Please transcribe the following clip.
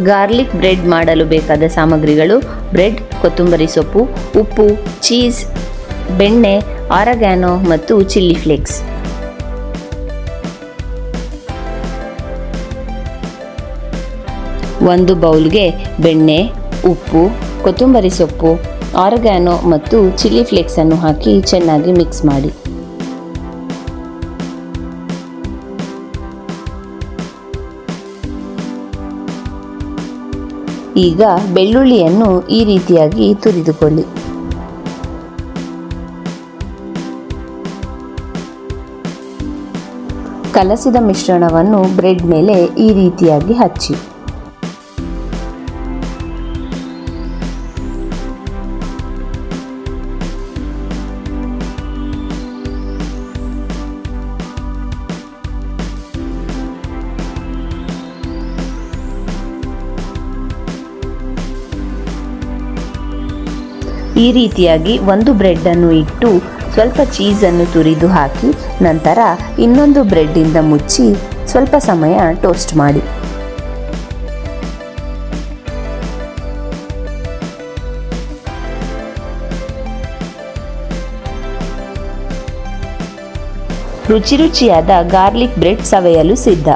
Garlic bread ಮಾಡಲು ಬೇಕಾದ ಸಾಮಗ್ರಿಗಳು ಬ್ರೆಡ್, ಕೊತ್ತಂಬರಿ ಸೊಪ್ಪು, ಉಪ್ಪು, ಚೀಸ್, ಬೆಣ್ಣೆ, ಆರಗ್ಯಾನೋ ಮತ್ತು ಚಿಲ್ಲಿ ಫ್ಲೇಕ್ಸ್. ಒಂದು ಬೌಲ್ಗೆ ಬೆಣ್ಣೆ, ಉಪ್ಪು, ಕೊತ್ತಂಬರಿ ಸೊಪ್ಪು, ಆರ್ಗ್ಯಾನೋ ಮತ್ತು ಚಿಲ್ಲಿ ಫ್ಲೇಕ್ಸನ್ನು ಹಾಕಿ ಚೆನ್ನಾಗಿ ಮಿಕ್ಸ್ ಮಾಡಿ. ಈಗ ಬೆಳ್ಳುಳ್ಳಿಯನ್ನು ಈ ರೀತಿಯಾಗಿ ತುರಿದುಕೊಳ್ಳಿ. ಕಲಸಿದ ಮಿಶ್ರಣವನ್ನು ಬ್ರೆಡ್ ಮೇಲೆ ಈ ರೀತಿಯಾಗಿ ಹಚ್ಚಿ. ಈ ರೀತಿಯಾಗಿ ಒಂದು ಬ್ರೆಡ್ ಅನ್ನು ಇಟ್ಟು ಸ್ವಲ್ಪ ಚೀಸನ್ನು ತುರಿದು ಹಾಕಿ ನಂತರ ಇನ್ನೊಂದು ಬ್ರೆಡ್ಡಿಂದ ಮುಚ್ಚಿ ಸ್ವಲ್ಪ ಸಮಯ ಟೋಸ್ಟ್ ಮಾಡಿ. ರುಚಿ ರುಚಿಯಾದ ಗಾರ್ಲಿಕ್ ಬ್ರೆಡ್ ಸವೆಯಲು ಸಿದ್ಧ.